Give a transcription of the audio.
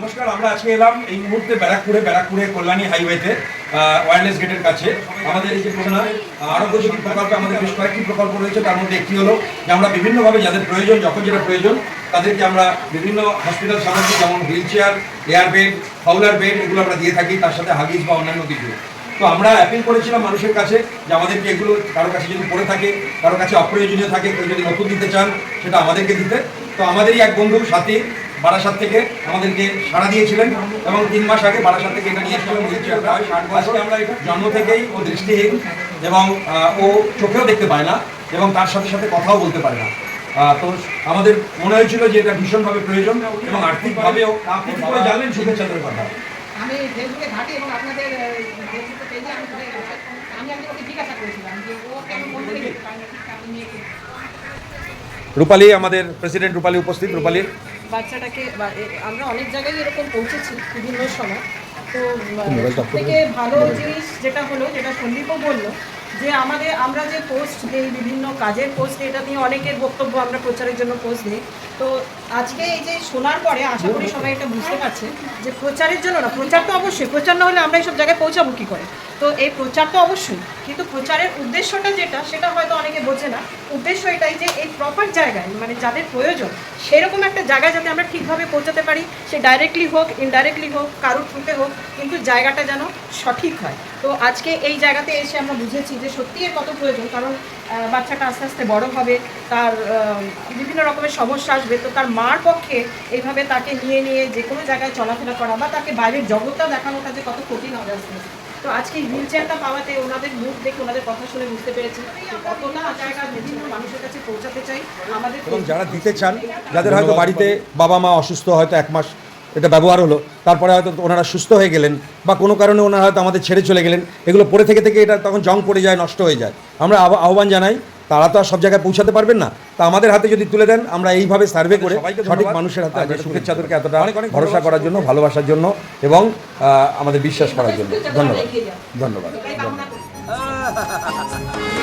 আমরা আজকে এলাম এই মুহূর্তে ব্যারাকপুরে ব্যারাকপুরে কল্যাণী হাইওয়েতে ওয়্যারলেস গেটের কাছে। আমাদের এই যে প্রধান আরোগ্য জ্যোতি প্রকল্পে, আমাদের বেশ কয়েকটি প্রকল্প রয়েছে, তার মধ্যে একটি হলো যে আমরা বিভিন্নভাবে যাদের প্রয়োজন, যখন যেটা প্রয়োজন, তাদেরকে আমরা বিভিন্ন হসপিটাল সামগ্রী যেমন wheel chair air bed Fowler bed এগুলো আমরা দিয়ে থাকি, তার সাথে হাগিজ বা অন্যান্য কিছু। তো আমরা অ্যাপিল করেছিলাম মানুষের কাছে যে আমাদেরকে এগুলো কারও কাছে যদি পড়ে থাকে, কারও কাছে অপ্রয়োজনীয় থাকে, কেউ যদি নতুন দিতে চান, সেটা আমাদেরকে দিতে। তো আমাদেরই এক বন্ধু, সাথী বারাসাত থেকে আমাদেরকে সাড়া দিয়েছিলেন এবং তিন মাস আগে বারাসাত থেকে এটা নিয়ে এসেছিলাম হুইল চেয়ারটা ষাট বছরে। আমরা এটা জন্ম থেকেই ও দৃষ্টিহীন এবং ও চোখেও দেখতে পায় না এবং তার সাথে সাথে কথাও বলতে পারে না। আহ, তো আমাদের মনে হয়েছিল যে এটা ভীষণভাবে প্রয়োজন এবং আর্থিকভাবেও আপনি কি করে জানলেন সুখের কথা। আমি ফেসবুকে ঘাটি এবং আপনাদের ফেসবুকে পেজে আমি আমি আজকে ওকে জিজ্ঞাসা করেছিলাম যে ও কেন বলতে আমি রূপালী আমাদের প্রেসিডেন্ট রূপালী উপস্থিত রূপালীর। বাচ্চাটাকে আমরা অনেক জায়গায় এরকম পৌঁছেছি বিভিন্ন সময়। তো থেকে ভালো জিনিস যেটা হলো যেটা সন্দীপও বলল যে আমাদের আমরা যে পোস্ট দিই বিভিন্ন কাজের পোস্ট এটা নিয়ে অনেকের বক্তব্য আমরা প্রচারের জন্য পোস্ট দিই তো আজকে এই যে শোনার পরে আশা করি সবাই এটা বুঝতে পারছে যে প্রচারের জন্য না প্রচার তো অবশ্যই প্রচার না হলে আমরা এইসব জায়গায় পৌঁছাবো কী করে? তো এই প্রচার তো অবশ্যই কিন্তু প্রচারের উদ্দেশ্যটা যেটা সেটা হয়তো অনেকে বোঝে না, উদ্দেশ্য এটাই যে এই প্রপার জায়গায় মানে যাদের প্রয়োজন, সেরকম একটা জায়গায় যাতে আমরা ঠিকভাবে পৌঁছাতে পারি, সে ডাইরেক্টলি হোক ইনডাইরেক্টলি হোক, কারোর থ্রুতে হোক, কিন্তু জায়গাটা যেন সঠিক হয়। তো আজকে এই জায়গাতে এসে আমরা বুঝেছি যে সত্যিই কত প্রয়োজন, কারণ বাচ্চাটা আস্তে আস্তে বড় হবে, তার বিভিন্ন রকমের সমস্যা আসবে, তো তার মার পক্ষে এইভাবে তাকে নিয়ে নিয়ে যে কোনো জায়গায় চলাফেরা করা বা তাকে বাইরের জগৎটা দেখানোটা যে কত কঠিন হবে আস্তে আস্তে। তো আজকে হুইল চেয়ারটা পাওয়াতে ওনাদের মুখ দেখে ওনাদের কথা শুনে বুঝতে পেরেছি কতটা জায়গা মানুষের কাছে পৌঁছাতে চাই। আমাদের এবং যারা দিতে চান, যাদের হয়তো বাড়িতে বাবা মা অসুস্থ, হয়তো এক মাস এটা ব্যবহার হলো, তারপরে হয়তো ওনারা সুস্থ হয়ে গেলেন বা কোনো কারণে ওনারা হয়তো আমাদের ছেড়ে চলে গেলেন, এগুলো পড়ে থেকে থেকে এটা তখন জং পড়ে যায়, নষ্ট হয়ে যায়। আমরা আহ্বান জানাই তারা তো আর সব জায়গায় পৌঁছাতে পারবেন না। তা আমাদের হাতে যদি তুলে দেন আমরা এইভাবে সার্ভে করে সঠিক মানুষের হাতে আমরা সুখের চাদরকে এতটা ভরসা করার জন্য ভালোবাসার জন্য এবং আমাদের বিশ্বাস করার জন্য। ধন্যবাদ। ধন্যবাদ।